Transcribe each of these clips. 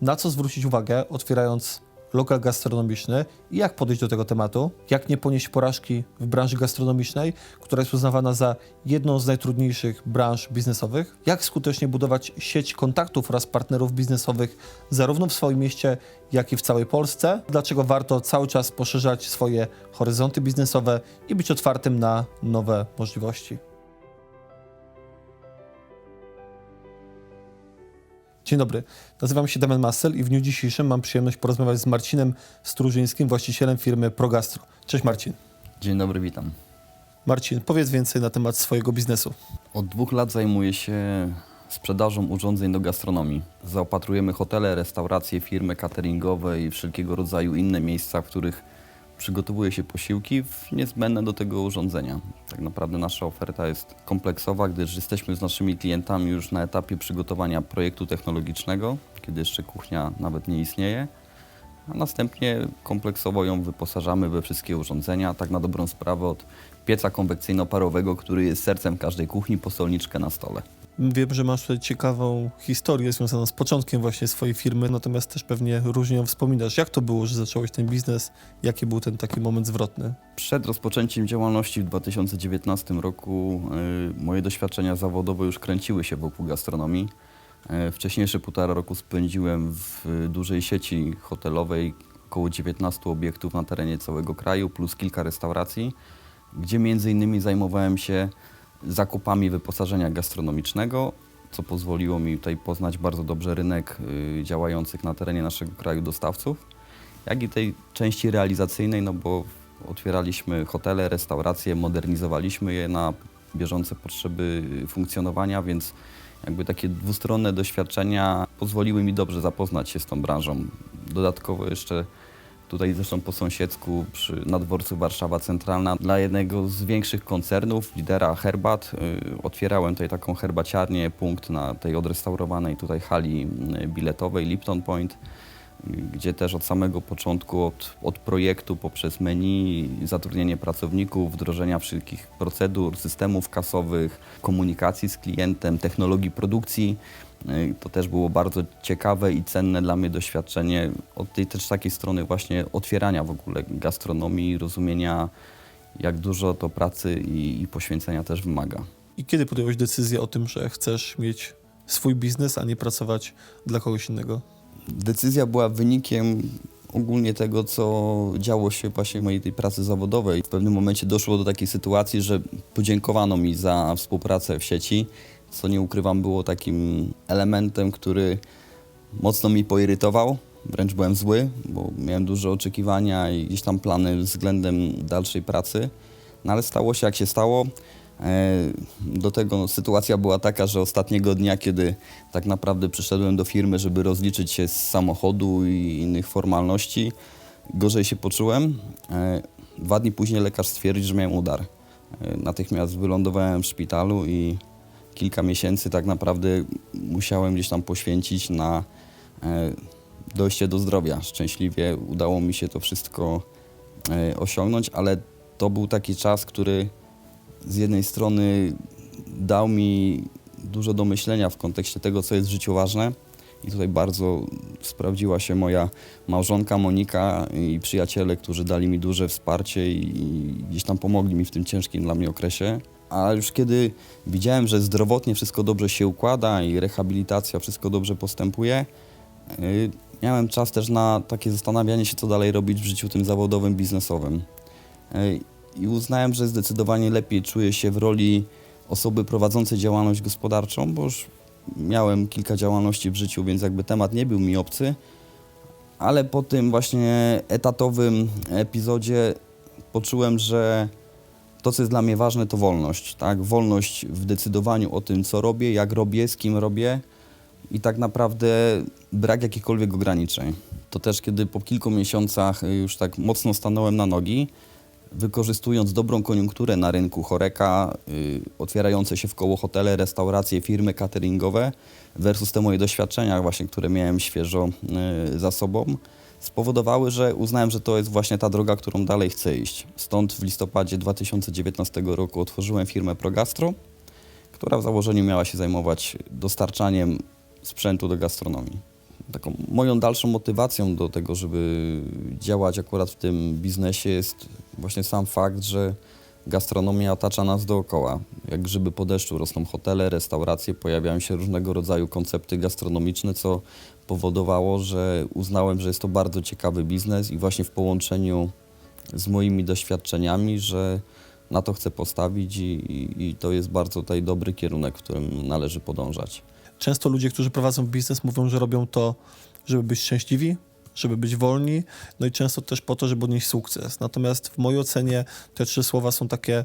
na co zwrócić uwagę, otwierając lokal gastronomiczny? I jak podejść do tego tematu, jak nie ponieść porażki w branży gastronomicznej, która jest uznawana za jedną z najtrudniejszych branż biznesowych, jak skutecznie budować sieć kontaktów oraz partnerów biznesowych zarówno w swoim mieście, jak i w całej Polsce, dlaczego warto cały czas poszerzać swoje horyzonty biznesowe i być otwartym na nowe możliwości. Dzień dobry, nazywam się Damian Massel i w dniu dzisiejszym mam przyjemność porozmawiać z Marcinem Strużyńskim, właścicielem firmy Progastro. Cześć Marcin. Dzień dobry, witam. Marcin, powiedz więcej na temat swojego biznesu. Od dwóch lat zajmuję się sprzedażą urządzeń do gastronomii. Zaopatrujemy hotele, restauracje, firmy cateringowe i wszelkiego rodzaju inne miejsca, w których przygotowuje się posiłki w niezbędne do tego urządzenia. Tak naprawdę nasza oferta jest kompleksowa, gdyż jesteśmy z naszymi klientami już na etapie przygotowania projektu technologicznego, kiedy jeszcze kuchnia nawet nie istnieje. A następnie kompleksowo ją wyposażamy we wszystkie urządzenia, tak na dobrą sprawę od pieca konwekcyjno-parowego, który jest sercem każdej kuchni, po solniczkę na stole. Wiem, że masz tutaj ciekawą historię związaną z początkiem właśnie swojej firmy, natomiast też pewnie różnie ją wspominasz. Jak to było, że zacząłeś ten biznes? Jaki był ten taki moment zwrotny? Przed rozpoczęciem działalności w 2019 roku y, moje doświadczenia zawodowe już kręciły się wokół gastronomii. Y, wcześniejsze półtora roku spędziłem w dużej sieci hotelowej, około 19 obiektów na terenie całego kraju, plus kilka restauracji, gdzie między innymi zajmowałem się zakupami wyposażenia gastronomicznego, co pozwoliło mi tutaj poznać bardzo dobrze rynek y, działających na terenie naszego kraju dostawców, jak i tej części realizacyjnej, no bo otwieraliśmy hotele, restauracje, modernizowaliśmy je na bieżące potrzeby funkcjonowania, więc jakby takie dwustronne doświadczenia pozwoliły mi dobrze zapoznać się z tą branżą. Dodatkowo jeszcze tutaj zresztą po sąsiedzku przy na dworcu Warszawa Centralna dla jednego z większych koncernów, lidera herbat, y, otwierałem tutaj taką herbaciarnię, punkt na tej odrestaurowanej tutaj hali y, biletowej Lipton Point gdzie też od samego początku, od, od projektu poprzez menu, zatrudnienie pracowników, wdrożenia wszystkich procedur, systemów kasowych, komunikacji z klientem, technologii produkcji. Y, To też było bardzo ciekawe i cenne dla mnie doświadczenie od tej też takiej strony właśnie otwierania w ogóle gastronomii, rozumienia jak dużo to pracy i, i poświęcenia też wymaga. I kiedy podjąłeś decyzję o tym, że chcesz mieć swój biznes, a nie pracować dla kogoś innego? Decyzja była wynikiem ogólnie tego, co działo się właśnie w mojej tej pracy zawodowej. W pewnym momencie doszło do takiej sytuacji, że podziękowano mi za współpracę w sieci, co nie ukrywam było takim elementem, który mocno mi poirytował. Wręcz byłem zły, bo miałem duże oczekiwania i gdzieś tam plany względem dalszej pracy. No ale stało się jak się stało. E, Do tego no, sytuacja była taka, że ostatniego dnia, kiedy tak naprawdę przyszedłem do firmy, żeby rozliczyć się z samochodu i innych formalności, gorzej się poczułem. E, Dwa dni później lekarz stwierdził, że miałem udar. E, Natychmiast wylądowałem w szpitalu i kilka miesięcy tak naprawdę musiałem gdzieś tam poświęcić na e, dojście do zdrowia. Szczęśliwie udało mi się to wszystko e, osiągnąć, ale to był taki czas, który z jednej strony dał mi dużo do myślenia w kontekście tego, co jest w życiu ważne. I tutaj bardzo sprawdziła się moja małżonka Monika i przyjaciele, którzy dali mi duże wsparcie i i gdzieś tam pomogli mi w tym ciężkim dla mnie okresie. A już kiedy widziałem, że zdrowotnie wszystko dobrze się układa i rehabilitacja wszystko dobrze postępuje, yy, miałem czas też na takie zastanawianie się, co dalej robić w życiu tym zawodowym, biznesowym. Yy, I uznałem, że zdecydowanie lepiej czuję się w roli osoby prowadzącej działalność gospodarczą, bo już miałem kilka działalności w życiu, więc jakby temat nie był mi obcy. Ale po tym właśnie etatowym epizodzie poczułem, że to, co jest dla mnie ważne, to wolność. Tak? Wolność w decydowaniu o tym, co robię, jak robię, z kim robię i tak naprawdę brak jakichkolwiek ograniczeń. To też, kiedy po kilku miesiącach już tak mocno stanąłem na nogi, wykorzystując dobrą koniunkturę na rynku choreka, y, otwierające się w koło hotele, restauracje, firmy cateringowe versus te moje doświadczenia właśnie, które miałem świeżo y, za sobą, spowodowały, że uznałem, że to jest właśnie ta droga, którą dalej chcę iść. Stąd w listopadzie 2019 roku otworzyłem firmę Progastro, która w założeniu miała się zajmować dostarczaniem sprzętu do gastronomii. taką moją dalszą motywacją do tego, żeby działać akurat w tym biznesie jest właśnie sam fakt, że gastronomia otacza nas dookoła. Jak grzyby po deszczu rosną hotele, restauracje, pojawiają się różnego rodzaju koncepty gastronomiczne, co powodowało, że uznałem, że jest to bardzo ciekawy biznes i właśnie w połączeniu z moimi doświadczeniami, że na to chcę postawić i, i, i to jest bardzo tutaj dobry kierunek, w którym należy podążać. Często ludzie, którzy prowadzą biznes, mówią, że robią to, żeby być szczęśliwi, żeby być wolni, no i często też po to, żeby odnieść sukces. Natomiast w mojej ocenie te trzy słowa są takie,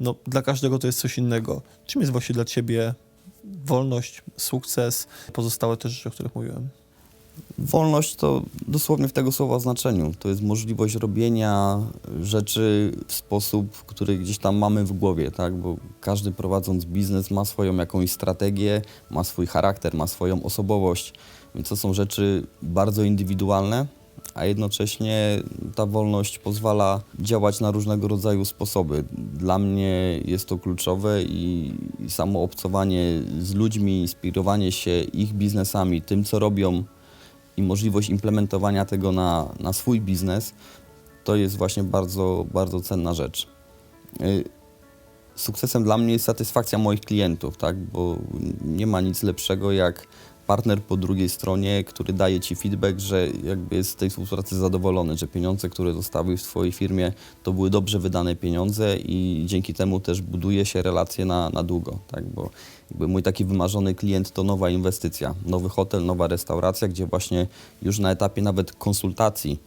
no dla każdego to jest coś innego. Czym jest właśnie dla ciebie wolność, sukces, pozostałe te rzeczy, o których mówiłem? Wolność to dosłownie w tego słowa znaczeniu. To jest możliwość robienia rzeczy w sposób, który gdzieś tam mamy w głowie, tak? Bo każdy prowadząc biznes ma swoją jakąś strategię, ma swój charakter, ma swoją osobowość. Więc to są rzeczy bardzo indywidualne, a jednocześnie ta wolność pozwala działać na różnego rodzaju sposoby. Dla mnie jest to kluczowe i, samo obcowanie z ludźmi, inspirowanie się ich biznesami, tym co robią, i możliwość implementowania tego na, na swój biznes, to jest właśnie bardzo, bardzo cenna rzecz. Y, Sukcesem dla mnie jest satysfakcja moich klientów, tak? bo nie ma nic lepszego jak partner po drugiej stronie, który daje ci feedback, że jakby jest z tej współpracy zadowolony, że pieniądze, które zostały w twojej firmie, to były dobrze wydane pieniądze i dzięki temu też buduje się relacje na, na długo, tak? bo jakby mój taki wymarzony klient to nowa inwestycja, nowy hotel, nowa restauracja, gdzie właśnie już na etapie nawet konsultacji,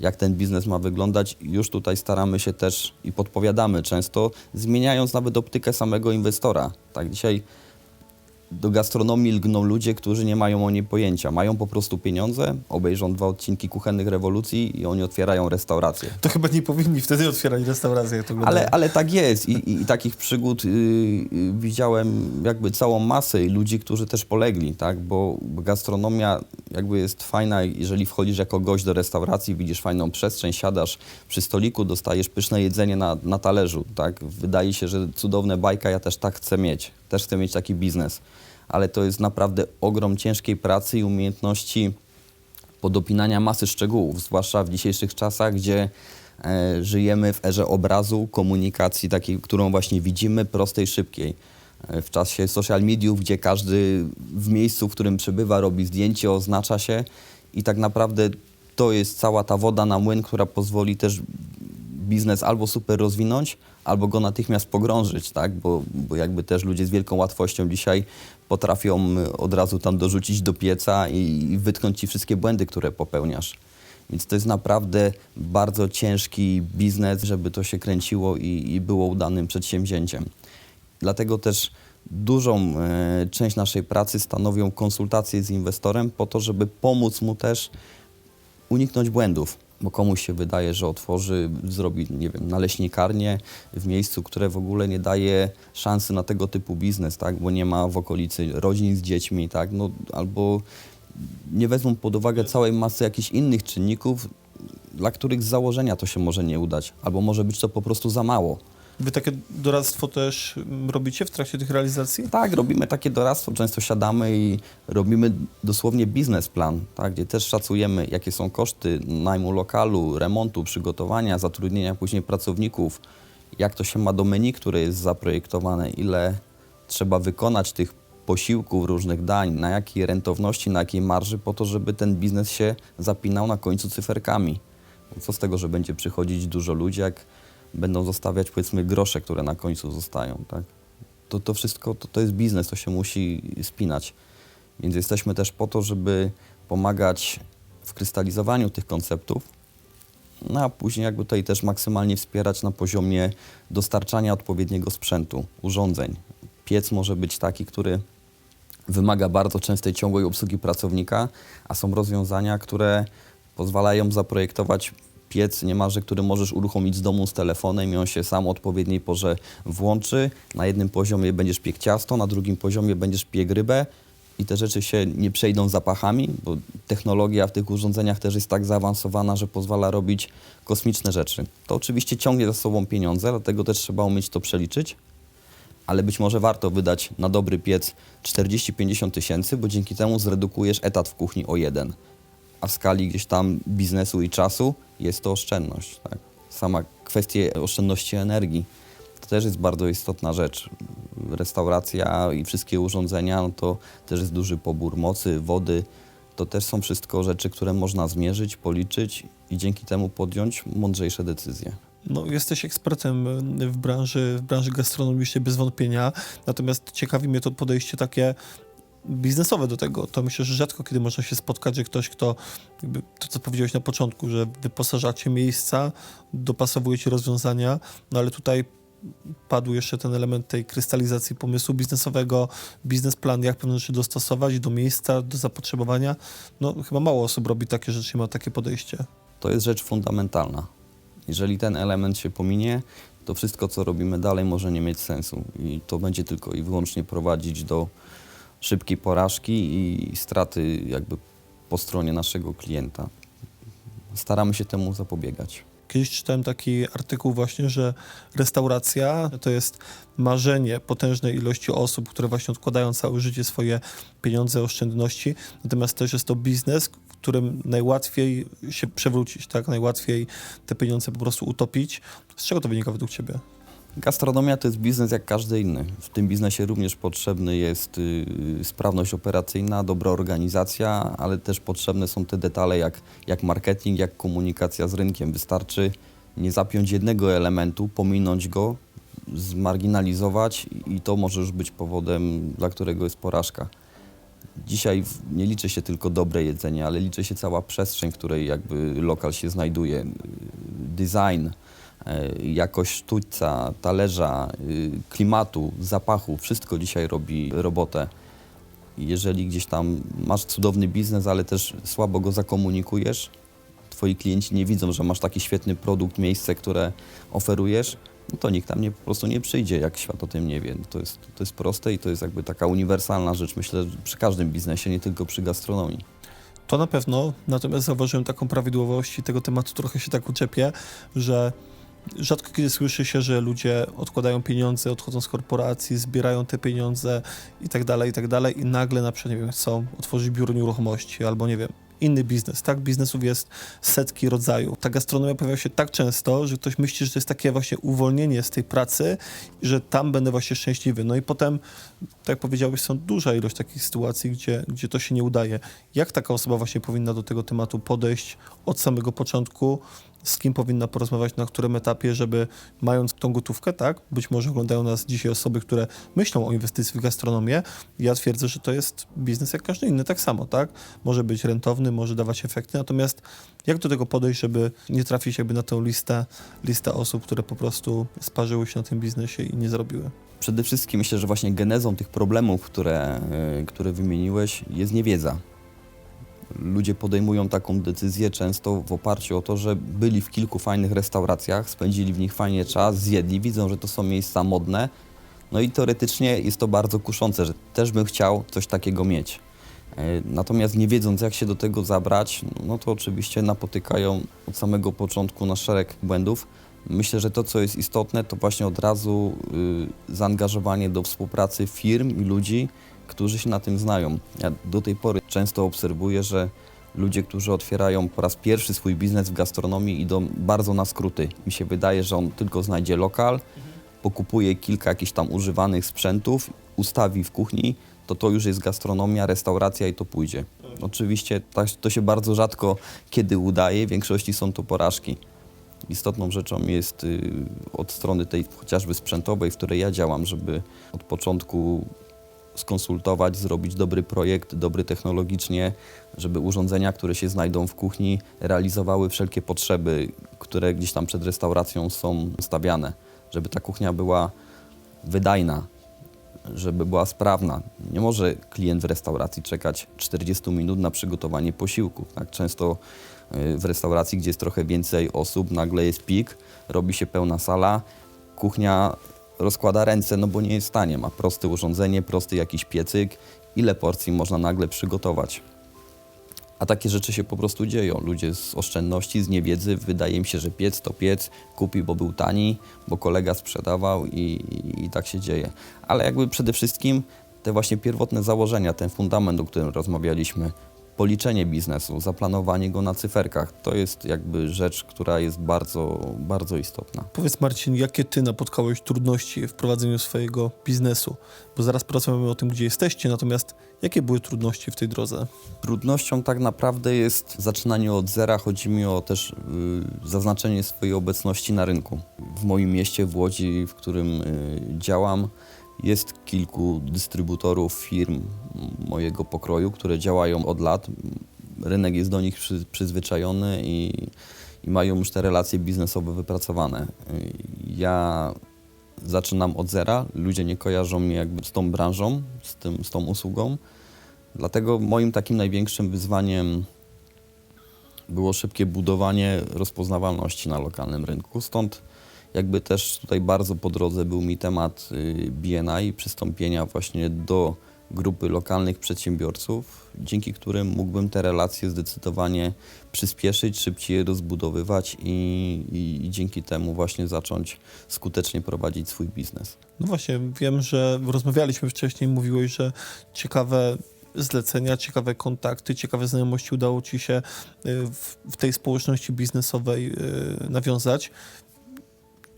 jak ten biznes ma wyglądać, już tutaj staramy się też i podpowiadamy często, zmieniając nawet optykę samego inwestora. Tak, dzisiaj do gastronomii lgną ludzie, którzy nie mają o niej pojęcia. Mają po prostu pieniądze, obejrzą dwa odcinki kuchennych rewolucji i oni otwierają restaurację. To chyba nie powinni wtedy otwierać restauracji, jak to wygląda. Ale, ale tak jest I, i, i takich przygód y, y, widziałem jakby całą masę i ludzi, którzy też polegli, tak? Bo gastronomia jakby jest fajna, jeżeli wchodzisz jako gość do restauracji, widzisz fajną przestrzeń, siadasz przy stoliku, dostajesz pyszne jedzenie na, na talerzu, tak? Wydaje się, że cudowne bajka, ja też tak chcę mieć, też chcę mieć taki biznes. Ale to jest naprawdę ogrom ciężkiej pracy i umiejętności podopinania masy szczegółów, zwłaszcza w dzisiejszych czasach, gdzie e, żyjemy w erze obrazu, komunikacji takiej, którą właśnie widzimy, prostej, szybkiej. E, w czasie social mediów, gdzie każdy w miejscu, w którym przebywa, robi zdjęcie, oznacza się i tak naprawdę to jest cała ta woda na młyn, która pozwoli też biznes albo super rozwinąć, albo go natychmiast pogrążyć, tak? Bo, bo jakby też ludzie z wielką łatwością dzisiaj potrafią od razu tam dorzucić do pieca i, i wytknąć ci wszystkie błędy, które popełniasz. Więc to jest naprawdę bardzo ciężki biznes, żeby to się kręciło i, i było udanym przedsięwzięciem. Dlatego też dużą e, część naszej pracy stanowią konsultacje z inwestorem po to, żeby pomóc mu też uniknąć błędów. Bo komuś się wydaje, że otworzy, zrobi, nie wiem, naleśnikarnię w miejscu, które w ogóle nie daje szansy na tego typu biznes, tak? Bo nie ma w okolicy rodzin z dziećmi, tak? No, albo nie wezmą pod uwagę całej masy jakichś innych czynników, dla których z założenia to się może nie udać, albo może być to po prostu za mało. Wy takie doradztwo też mm, robicie w trakcie tych realizacji? Tak, robimy takie doradztwo, często siadamy i robimy dosłownie biznesplan, tak, gdzie też szacujemy, jakie są koszty najmu lokalu, remontu, przygotowania, zatrudnienia później pracowników, jak to się ma do menu, które jest zaprojektowane, ile trzeba wykonać tych posiłków, różnych dań, na jakiej rentowności, na jakiej marży, po to, żeby ten biznes się zapinał na końcu cyferkami. Co z tego, że będzie przychodzić dużo ludzi, jak będą zostawiać powiedzmy grosze, które na końcu zostają, tak? To, to wszystko to, to jest biznes, to się musi spinać. Więc jesteśmy też po to, żeby pomagać w krystalizowaniu tych konceptów, no a później jakby tutaj też maksymalnie wspierać na poziomie dostarczania odpowiedniego sprzętu, urządzeń. Piec może być taki, który wymaga bardzo częstej ciągłej obsługi pracownika, a są rozwiązania, które pozwalają zaprojektować piec niemalże, który możesz uruchomić z domu z telefonem i on się sam o odpowiedniej porze włączy. Na jednym poziomie będziesz piekł ciasto, na drugim poziomie będziesz piekł rybę i te rzeczy się nie przejdą zapachami, bo technologia w tych urządzeniach też jest tak zaawansowana, że pozwala robić kosmiczne rzeczy. To oczywiście ciągnie za sobą pieniądze, dlatego też trzeba umieć to przeliczyć, ale być może warto wydać na dobry piec 40-50 tysięcy, bo dzięki temu zredukujesz etat w kuchni o jeden. A w skali gdzieś tam biznesu i czasu jest to oszczędność. Tak? Sama kwestia oszczędności energii to też jest bardzo istotna rzecz. Restauracja i wszystkie urządzenia no to też jest duży pobór mocy, wody. To też są wszystko rzeczy, które można zmierzyć, policzyć i dzięki temu podjąć mądrzejsze decyzje. No, jesteś ekspertem w branży, w branży gastronomicznej bez wątpienia, natomiast ciekawi mnie to podejście takie biznesowe do tego. To myślę, że rzadko kiedy można się spotkać, że ktoś, kto, jakby to co powiedziałeś na początku, że wyposażacie miejsca, dopasowujecie rozwiązania, no ale tutaj padł jeszcze ten element tej krystalizacji pomysłu biznesowego, biznesplan, jak pewne rzeczy dostosować do miejsca, do zapotrzebowania. No chyba mało osób robi takie rzeczy ma takie podejście. To jest rzecz fundamentalna. Jeżeli ten element się pominie, to wszystko, co robimy dalej, może nie mieć sensu. I to będzie tylko i wyłącznie prowadzić do szybkiej porażki i straty jakby po stronie naszego klienta. Staramy się temu zapobiegać. Kiedyś czytałem taki artykuł właśnie, że restauracja to jest marzenie potężnej ilości osób, które właśnie odkładają całe życie swoje pieniądze, oszczędności, natomiast też jest to biznes, w którym najłatwiej się przewrócić, tak? Najłatwiej te pieniądze po prostu utopić. Z czego to wynika według ciebie? Gastronomia to jest biznes jak każdy inny. W tym biznesie również potrzebny jest y, sprawność operacyjna, dobra organizacja, ale też potrzebne są te detale jak, jak marketing, jak komunikacja z rynkiem. Wystarczy nie zapiąć jednego elementu, pominąć go, zmarginalizować i to może już być powodem, dla którego jest porażka. Dzisiaj nie liczy się tylko dobre jedzenie, ale liczy się cała przestrzeń, w której jakby lokal się znajduje. Design, jakość sztućca, talerza, y, klimatu, zapachu, wszystko dzisiaj robi robotę. Jeżeli gdzieś tam masz cudowny biznes, ale też słabo go zakomunikujesz, twoi klienci nie widzą, że masz taki świetny produkt, miejsce, które oferujesz, no to nikt tam nie, po prostu nie przyjdzie, jak świat o tym nie wie. To jest, to jest proste i to jest jakby taka uniwersalna rzecz, myślę, przy każdym biznesie, nie tylko przy gastronomii. To na pewno, natomiast zauważyłem taką prawidłowość i tego tematu trochę się tak uczepię, że rzadko kiedy słyszy się, że ludzie odkładają pieniądze, odchodzą z korporacji, zbierają te pieniądze i tak dalej, i tak dalej i nagle na przykład, nie wiem, chcą otworzyć biuro nieruchomości albo, nie wiem, inny biznes. Tak, biznesów jest setki rodzajów. Ta gastronomia pojawia się tak często, że ktoś myśli, że to jest takie właśnie uwolnienie z tej pracy, że tam będę właśnie szczęśliwy. No i potem, tak jak powiedziałeś, są duża ilość takich sytuacji, gdzie, gdzie to się nie udaje. Jak taka osoba właśnie powinna do tego tematu podejść od samego początku? Z kim powinna porozmawiać, na którym etapie, żeby mając tą gotówkę, tak? Być może oglądają nas dzisiaj osoby, które myślą o inwestycji w gastronomię. Ja twierdzę, że to jest biznes jak każdy inny, tak samo, tak? Może być rentowny, może dawać efekty, natomiast jak do tego podejść, żeby nie trafić jakby na tę listę, listę osób, które po prostu sparzyły się na tym biznesie i nie zrobiły? Przede wszystkim myślę, że właśnie genezą tych problemów, które, y, które wymieniłeś, jest niewiedza. Ludzie podejmują taką decyzję często w oparciu o to, że byli w kilku fajnych restauracjach, spędzili w nich fajnie czas, zjedli, widzą, że to są miejsca modne. No i teoretycznie jest to bardzo kuszące, że też bym chciał coś takiego mieć. E, Natomiast nie wiedząc, jak się do tego zabrać, no to oczywiście napotykają od samego początku na szereg błędów. Myślę, że to, co jest istotne, to właśnie od razu y, zaangażowanie do współpracy firm i ludzi, którzy się na tym znają. Ja do tej pory często obserwuję, że ludzie, którzy otwierają po raz pierwszy swój biznes w gastronomii, idą bardzo na skróty. Mi się wydaje, że on tylko znajdzie lokal, pokupuje kilka jakichś tam używanych sprzętów, ustawi w kuchni, to to już jest gastronomia, restauracja i to pójdzie. Oczywiście to się bardzo rzadko kiedy udaje, w większości są to porażki. Istotną rzeczą jest y, od strony tej chociażby sprzętowej, w której ja działam, żeby od początku skonsultować, zrobić dobry projekt, dobry technologicznie, żeby urządzenia, które się znajdą w kuchni, realizowały wszelkie potrzeby, które gdzieś tam przed restauracją są stawiane, żeby ta kuchnia była wydajna, żeby była sprawna. Nie może klient w restauracji czekać 40 minut na przygotowanie posiłków. Tak? Często y, w restauracji, gdzie jest trochę więcej osób, nagle jest pik, robi się pełna sala, kuchnia rozkłada ręce, no bo nie jest w stanie. Ma proste urządzenie, prosty jakiś piecyk. Ile porcji można nagle przygotować? A takie rzeczy się po prostu dzieją. Ludzie z oszczędności, z niewiedzy, wydaje im się, że piec to piec, kupi, bo był tani, bo kolega sprzedawał i, i, i tak się dzieje. Ale jakby przede wszystkim te właśnie pierwotne założenia, ten fundament, o którym rozmawialiśmy, policzenie biznesu, zaplanowanie go na cyferkach, to jest jakby rzecz, która jest bardzo, bardzo istotna. Powiedz Marcin, jakie ty napotkałeś trudności w prowadzeniu swojego biznesu? Bo zaraz porozmawiamy o tym, gdzie jesteście, natomiast jakie były trudności w tej drodze? Trudnością tak naprawdę jest zaczynanie od zera. Chodzi mi o też y, zaznaczenie swojej obecności na rynku. W moim mieście, w Łodzi, w którym y, działam, jest kilku dystrybutorów firm mojego pokroju, które działają od lat. Rynek jest do nich przy, przyzwyczajony i, i mają już te relacje biznesowe wypracowane. Ja zaczynam od zera, ludzie nie kojarzą mnie jakby z tą branżą, z, tym, z tą usługą. Dlatego moim takim największym wyzwaniem było szybkie budowanie rozpoznawalności na lokalnym rynku. Stąd jakby też tutaj bardzo po drodze był mi temat y, BNI, przystąpienia właśnie do grupy lokalnych przedsiębiorców, dzięki którym mógłbym te relacje zdecydowanie przyspieszyć, szybciej je rozbudowywać i, i, i dzięki temu właśnie zacząć skutecznie prowadzić swój biznes. No właśnie, wiem, że rozmawialiśmy wcześniej, mówiłeś, że ciekawe zlecenia, ciekawe kontakty, ciekawe znajomości udało ci się y, w, w tej społeczności biznesowej y, nawiązać.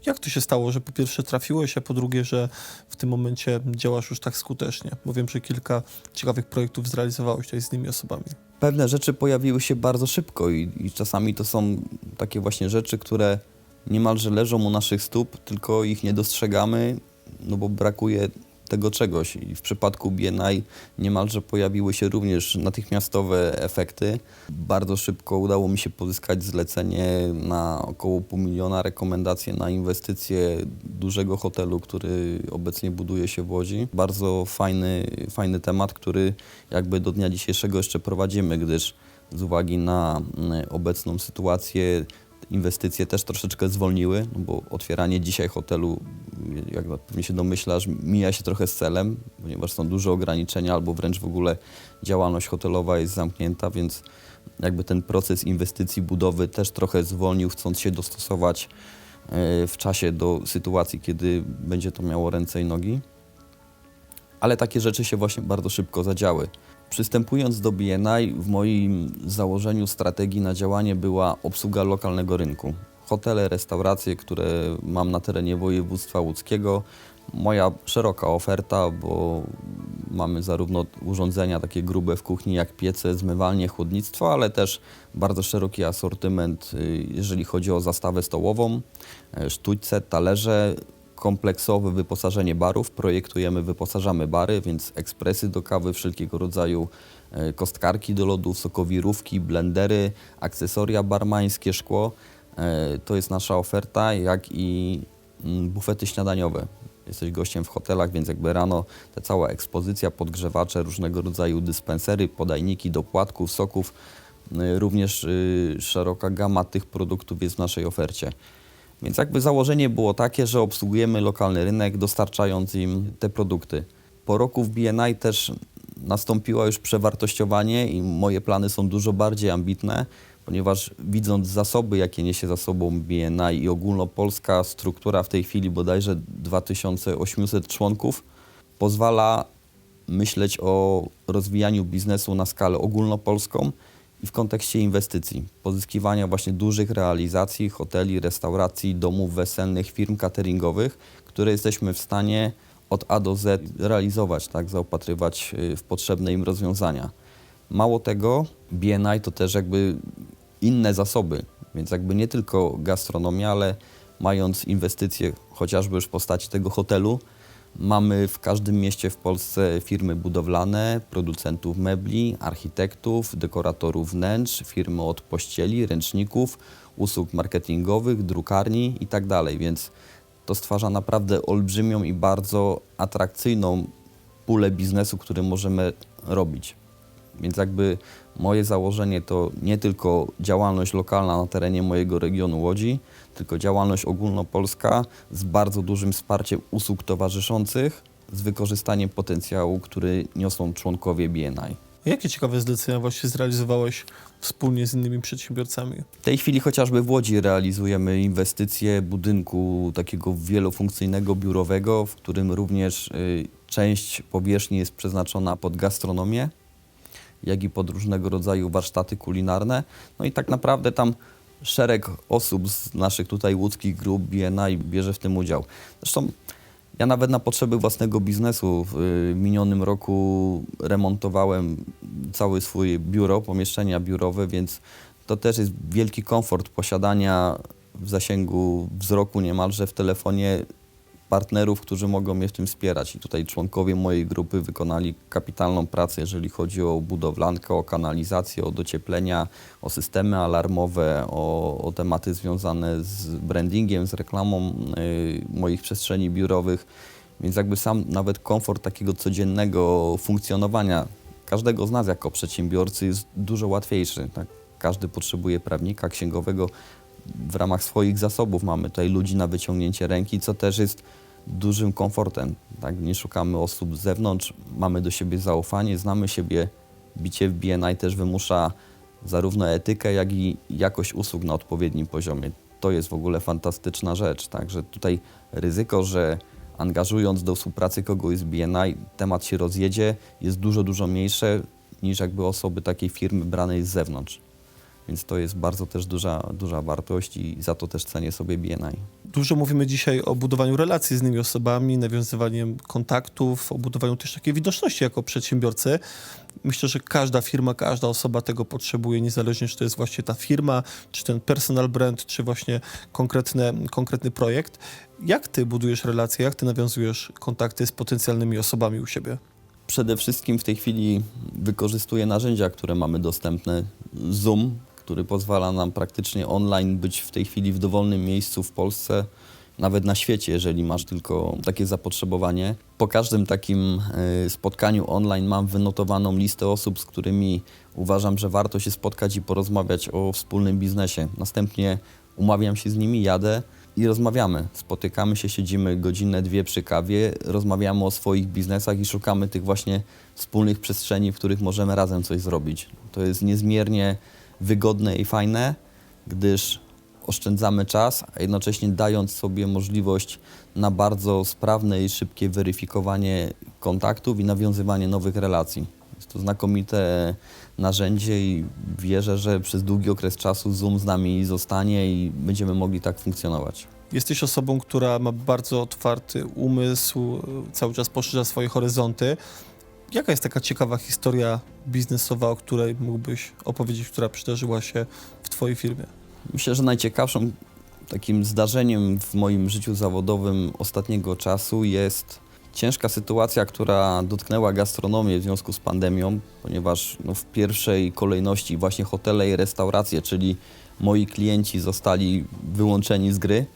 Jak to się stało, że po pierwsze trafiłeś, a po drugie, że w tym momencie działasz już tak skutecznie? Bo wiem, że kilka ciekawych projektów zrealizowałeś tutaj z innymi osobami. pewne rzeczy pojawiły się bardzo szybko i, i czasami to są takie właśnie rzeczy, które niemalże leżą u naszych stóp, tylko ich nie dostrzegamy, no bo brakuje tego czegoś. I w przypadku BNI niemalże pojawiły się również natychmiastowe efekty. Bardzo szybko udało mi się pozyskać zlecenie na około pół miliona, rekomendacje na inwestycje dużego hotelu, który obecnie buduje się w Łodzi. Bardzo fajny, fajny temat, który jakby do dnia dzisiejszego jeszcze prowadzimy, gdyż z uwagi na mm, obecną sytuację inwestycje też troszeczkę zwolniły, no bo otwieranie dzisiaj hotelu, jak pewnie się domyślasz, mija się trochę z celem, ponieważ są duże ograniczenia albo wręcz w ogóle działalność hotelowa jest zamknięta, więc jakby ten proces inwestycji, budowy też trochę zwolnił, chcąc się dostosować e, w czasie do sytuacji, kiedy będzie to miało ręce i nogi. Ale takie rzeczy się właśnie bardzo szybko zadziały. Przystępując do BNI, w moim założeniu strategii na działanie była obsługa lokalnego rynku. Hotele, restauracje, które mam na terenie województwa łódzkiego. Moja szeroka oferta, bo mamy zarówno urządzenia takie grube w kuchni, jak piece, zmywalnie, chłodnictwo, ale też bardzo szeroki asortyment, y, jeżeli chodzi o zastawę stołową, y, sztućce, talerze, kompleksowe wyposażenie barów. Projektujemy, wyposażamy bary, więc ekspresy do kawy, wszelkiego rodzaju e, kostkarki do lodów, sokowirówki, blendery, akcesoria barmańskie, szkło. E, To jest nasza oferta, jak i mm, bufety śniadaniowe. Jesteś gościem w hotelach, więc jakby rano ta cała ekspozycja, podgrzewacze, różnego rodzaju dyspensery, podajniki do płatków, soków. Y, Również y, szeroka gama tych produktów jest w naszej ofercie. Więc jakby założenie było takie, że obsługujemy lokalny rynek, dostarczając im te produkty. Po roku w BNI też nastąpiło już przewartościowanie i moje plany są dużo bardziej ambitne, ponieważ widząc zasoby, jakie niesie za sobą BNI i ogólnopolska struktura w tej chwili bodajże 2800 członków, pozwala myśleć o rozwijaniu biznesu na skalę ogólnopolską w kontekście inwestycji, pozyskiwania właśnie dużych realizacji, hoteli, restauracji, domów weselnych, firm cateringowych, które jesteśmy w stanie od A do Z realizować, tak, zaopatrywać y, w potrzebne im rozwiązania. Mało tego, BNI to też jakby inne zasoby, więc jakby nie tylko gastronomia, ale mając inwestycje chociażby w postaci tego hotelu, Mamy w każdym mieście w Polsce firmy budowlane, producentów mebli, architektów, dekoratorów wnętrz, firmy od pościeli, ręczników, usług marketingowych, drukarni itd. Więc to stwarza naprawdę olbrzymią i bardzo atrakcyjną pulę biznesu, który możemy robić. Więc jakby moje założenie to nie tylko działalność lokalna na terenie mojego regionu Łodzi, tylko działalność ogólnopolska z bardzo dużym wsparciem usług towarzyszących, z wykorzystaniem potencjału, który niosą członkowie BNI. Jakie ciekawe zlecenia właśnie zrealizowałeś wspólnie z innymi przedsiębiorcami? W tej chwili chociażby w Łodzi realizujemy inwestycję budynku takiego wielofunkcyjnego, biurowego, w którym również y, część powierzchni jest przeznaczona pod gastronomię, jak i pod różnego rodzaju warsztaty kulinarne. No i tak naprawdę tam szereg osób z naszych tutaj łódzkich grup BNI bierze w tym udział. Zresztą ja nawet na potrzeby własnego biznesu w y, minionym roku remontowałem cały swój biuro, pomieszczenia biurowe, więc to też jest wielki komfort posiadania w zasięgu wzroku niemalże w telefonie partnerów, którzy mogą mnie w tym wspierać. I tutaj członkowie mojej grupy wykonali kapitalną pracę, jeżeli chodzi o budowlankę, o kanalizację, o docieplenia, o systemy alarmowe, o, o tematy związane z brandingiem, z reklamą y, moich przestrzeni biurowych. Więc jakby sam nawet komfort takiego codziennego funkcjonowania każdego z nas jako przedsiębiorcy jest dużo łatwiejszy. Tak? Każdy potrzebuje prawnika, księgowego. W ramach swoich zasobów mamy tutaj ludzi na wyciągnięcie ręki, co też jest dużym komfortem. Tak? Nie szukamy osób z zewnątrz, mamy do siebie zaufanie, znamy siebie. Bicie w BNI też wymusza zarówno etykę, jak i jakość usług na odpowiednim poziomie. To jest w ogóle fantastyczna rzecz. Także tutaj ryzyko, że angażując do współpracy kogoś z BNI, temat się rozjedzie, jest dużo, dużo mniejsze niż jakby osoby takiej firmy branej z zewnątrz. Więc to jest bardzo też duża, duża wartość i za to też cenię sobie BNI. Dużo mówimy dzisiaj o budowaniu relacji z innymi osobami, nawiązywaniem kontaktów, o budowaniu też takiej widoczności jako przedsiębiorcy. Myślę, że każda firma, każda osoba tego potrzebuje, niezależnie czy to jest właśnie ta firma, czy ten personal brand, czy właśnie konkretne, konkretny projekt. Jak ty budujesz relacje, jak ty nawiązujesz kontakty z potencjalnymi osobami u siebie? Przede wszystkim w tej chwili wykorzystuję narzędzia, które mamy dostępne. Zoom, który pozwala nam praktycznie online być w tej chwili w dowolnym miejscu w Polsce, nawet na świecie, jeżeli masz tylko takie zapotrzebowanie. Po każdym takim e, spotkaniu online mam wynotowaną listę osób, z którymi uważam, że warto się spotkać i porozmawiać o wspólnym biznesie. Następnie umawiam się z nimi, jadę i rozmawiamy. Spotykamy się, siedzimy godzinę, dwie przy kawie, rozmawiamy o swoich biznesach i szukamy tych właśnie wspólnych przestrzeni, w których możemy razem coś zrobić. To jest niezmiernie wygodne i fajne, gdyż oszczędzamy czas, a jednocześnie dając sobie możliwość na bardzo sprawne i szybkie weryfikowanie kontaktów i nawiązywanie nowych relacji. Jest to znakomite narzędzie i wierzę, że przez długi okres czasu Zoom z nami zostanie i będziemy mogli tak funkcjonować. Jesteś osobą, która ma bardzo otwarty umysł, cały czas poszerza swoje horyzonty. Jaka jest taka ciekawa historia biznesowa, o której mógłbyś opowiedzieć, która przydarzyła się w Twojej firmie? Myślę, że najciekawszym takim zdarzeniem w moim życiu zawodowym ostatniego czasu jest ciężka sytuacja, która dotknęła gastronomię w związku z pandemią, ponieważ no, w pierwszej kolejności właśnie hotele i restauracje, czyli moi klienci zostali wyłączeni z gry.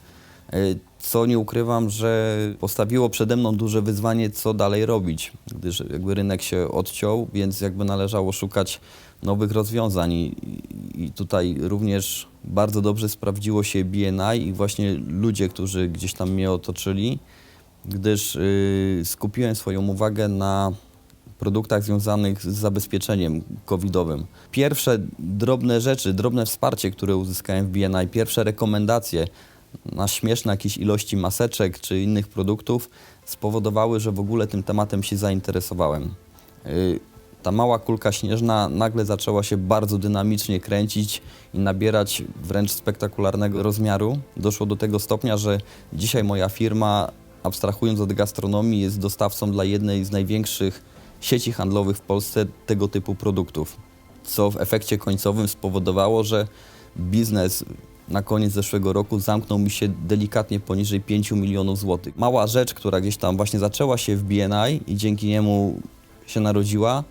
Co nie ukrywam, że postawiło przede mną duże wyzwanie, co dalej robić, gdyż jakby rynek się odciął, więc jakby należało szukać nowych rozwiązań i, i- tutaj również bardzo dobrze sprawdziło się BNI i właśnie ludzie, którzy gdzieś tam mnie otoczyli, gdyż y, skupiłem swoją uwagę na produktach związanych z zabezpieczeniem covidowym. Pierwsze drobne rzeczy, drobne wsparcie, które uzyskałem w BNI, pierwsze rekomendacje na śmieszne jakieś ilości maseczek czy innych produktów spowodowały, że w ogóle tym tematem się zainteresowałem. Y, Ta mała kulka śnieżna nagle zaczęła się bardzo dynamicznie kręcić i nabierać wręcz spektakularnego rozmiaru. Doszło do tego stopnia, że dzisiaj moja firma, abstrahując od gastronomii, jest dostawcą dla jednej z największych sieci handlowych w Polsce tego typu produktów. Co w efekcie końcowym spowodowało, że biznes na koniec zeszłego roku zamknął mi się delikatnie poniżej 5 milionów złotych. Mała rzecz, która gdzieś tam właśnie zaczęła się w BNI i dzięki niemu się narodziła,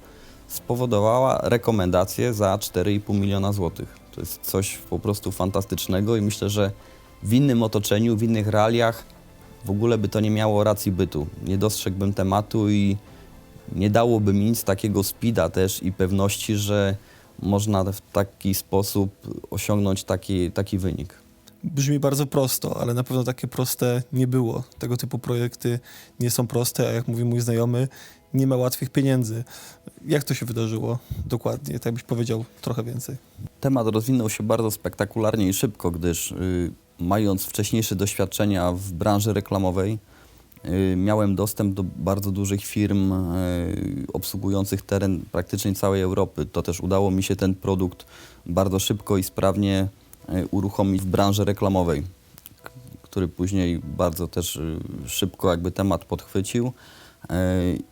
spowodowała rekomendację za 4,5 miliona złotych. To jest coś po prostu fantastycznego i myślę, że w innym otoczeniu, w innych realiach w ogóle by to nie miało racji bytu. Nie dostrzegłbym tematu i nie dałoby mi nic takiego speeda też i pewności, że można w taki sposób osiągnąć taki, taki wynik. Brzmi bardzo prosto, ale na pewno takie proste nie było. Tego typu projekty nie są proste, a jak mówi mój znajomy, nie ma łatwych pieniędzy. Jak to się wydarzyło dokładnie? Tak byś powiedział trochę więcej. Temat rozwinął się bardzo spektakularnie i szybko, gdyż y, mając wcześniejsze doświadczenia w branży reklamowej, miałem dostęp do bardzo dużych firm y, obsługujących teren praktycznie całej Europy. To też udało mi się ten produkt bardzo szybko i sprawnie y, uruchomić w branży reklamowej, który później bardzo też y, szybko jakby temat podchwycił y,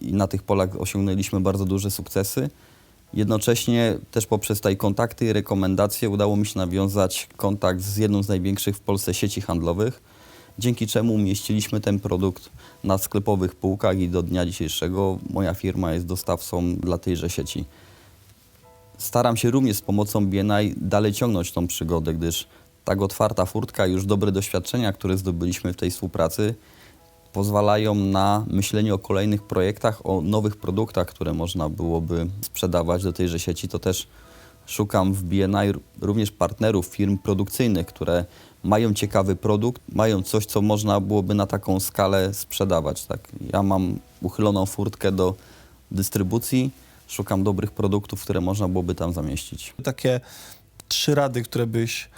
i na tych polach osiągnęliśmy bardzo duże sukcesy. Jednocześnie też poprzez tej kontakty i rekomendacje udało mi się nawiązać kontakt z jedną z największych w Polsce sieci handlowych, dzięki czemu umieściliśmy ten produkt na sklepowych półkach i do dnia dzisiejszego moja firma jest dostawcą dla tejże sieci. Staram się również z pomocą BNI dalej ciągnąć tą przygodę, gdyż tak otwarta furtka już dobre doświadczenia, które zdobyliśmy w tej współpracy, pozwalają na myślenie o kolejnych projektach, o nowych produktach, które można byłoby sprzedawać do tejże sieci. To też szukam w BNI również partnerów, firm produkcyjnych, które mają ciekawy produkt, mają coś, co można byłoby na taką skalę sprzedawać. Tak? Ja mam uchyloną furtkę do dystrybucji, szukam dobrych produktów, które można byłoby tam zamieścić. Takie trzy rady, które byś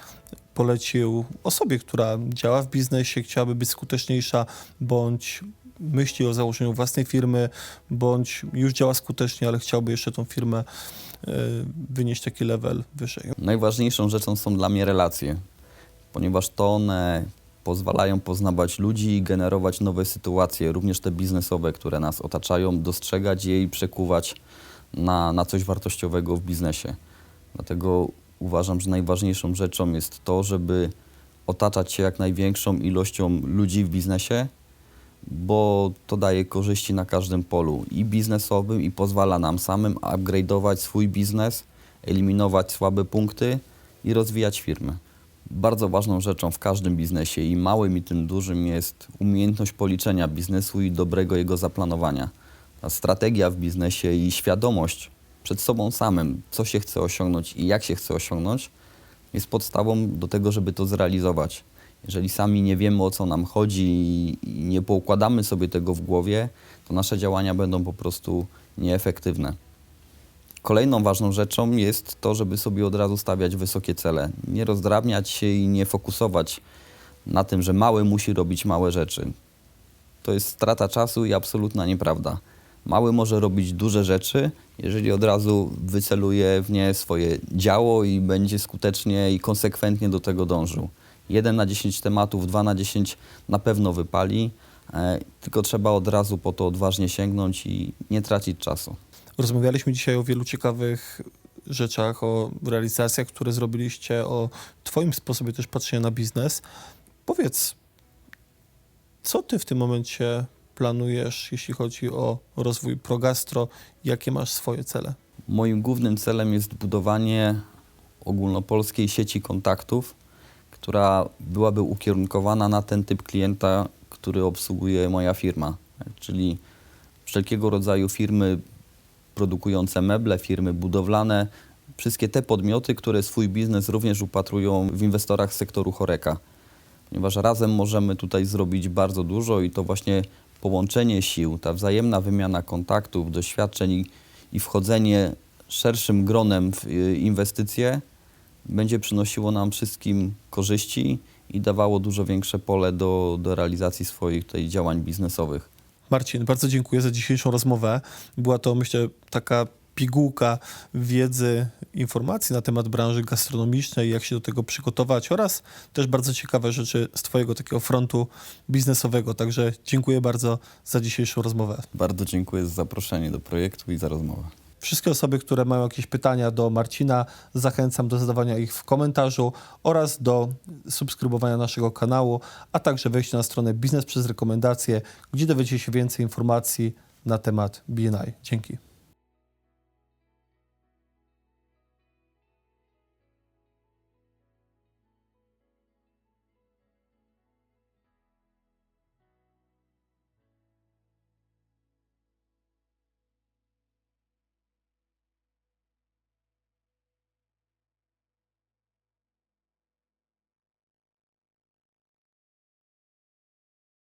polecił osobie, która działa w biznesie, chciałaby być skuteczniejsza, bądź myśli o założeniu własnej firmy, bądź już działa skutecznie, ale chciałby jeszcze tą firmę e, wynieść taki level wyżej. Najważniejszą rzeczą są dla mnie relacje, ponieważ to one pozwalają poznawać ludzi i generować nowe sytuacje, również te biznesowe, które nas otaczają, dostrzegać je i przekuwać na, na coś wartościowego w biznesie. Dlatego uważam, że najważniejszą rzeczą jest to, żeby otaczać się jak największą ilością ludzi w biznesie, bo to daje korzyści na każdym polu i biznesowym i pozwala nam samym upgrade'ować swój biznes, eliminować słabe punkty i rozwijać firmy. Bardzo ważną rzeczą w każdym biznesie i małym i tym dużym jest umiejętność policzenia biznesu i dobrego jego zaplanowania. Ta strategia w biznesie i świadomość przed sobą samym, co się chce osiągnąć i jak się chce osiągnąć, jest podstawą do tego, żeby to zrealizować. Jeżeli sami nie wiemy, o co nam chodzi i nie poukładamy sobie tego w głowie, to nasze działania będą po prostu nieefektywne. Kolejną ważną rzeczą jest to, żeby sobie od razu stawiać wysokie cele. Nie rozdrabniać się i nie fokusować na tym, że mały musi robić małe rzeczy. To jest strata czasu i absolutna nieprawda. Mały może robić duże rzeczy, jeżeli od razu wyceluje w nie swoje działo i będzie skutecznie i konsekwentnie do tego dążył. 1 na 10 tematów, 2 na 10 na pewno wypali, e, tylko trzeba od razu po to odważnie sięgnąć i nie tracić czasu. Rozmawialiśmy dzisiaj o wielu ciekawych rzeczach, o realizacjach, które zrobiliście, o Twoim sposobie też patrzenia na biznes. Powiedz, co Ty w tym momencie planujesz, jeśli chodzi o rozwój Progastro? Jakie masz swoje cele? Moim głównym celem jest budowanie ogólnopolskiej sieci kontaktów, która byłaby ukierunkowana na ten typ klienta, który obsługuje moja firma, czyli wszelkiego rodzaju firmy produkujące meble, firmy budowlane, wszystkie te podmioty, które swój biznes również upatrują w inwestorach sektoru choreka. Ponieważ razem możemy tutaj zrobić bardzo dużo i to właśnie połączenie sił, ta wzajemna wymiana kontaktów, doświadczeń i, i wchodzenie szerszym gronem w y, inwestycje będzie przynosiło nam wszystkim korzyści i dawało dużo większe pole do, do realizacji swoich tutaj działań biznesowych. Marcin, bardzo dziękuję za dzisiejszą rozmowę. Była to, myślę, taka pigułka wiedzy, informacji na temat branży gastronomicznej, jak się do tego przygotować oraz też bardzo ciekawe rzeczy z Twojego takiego frontu biznesowego. Także dziękuję bardzo za dzisiejszą rozmowę. Bardzo dziękuję za zaproszenie do projektu i za rozmowę. Wszystkie osoby, które mają jakieś pytania do Marcina, zachęcam do zadawania ich w komentarzu oraz do subskrybowania naszego kanału, a także wejść na stronę Biznes przez Rekomendacje, gdzie dowiecie się więcej informacji na temat BNI. Dzięki.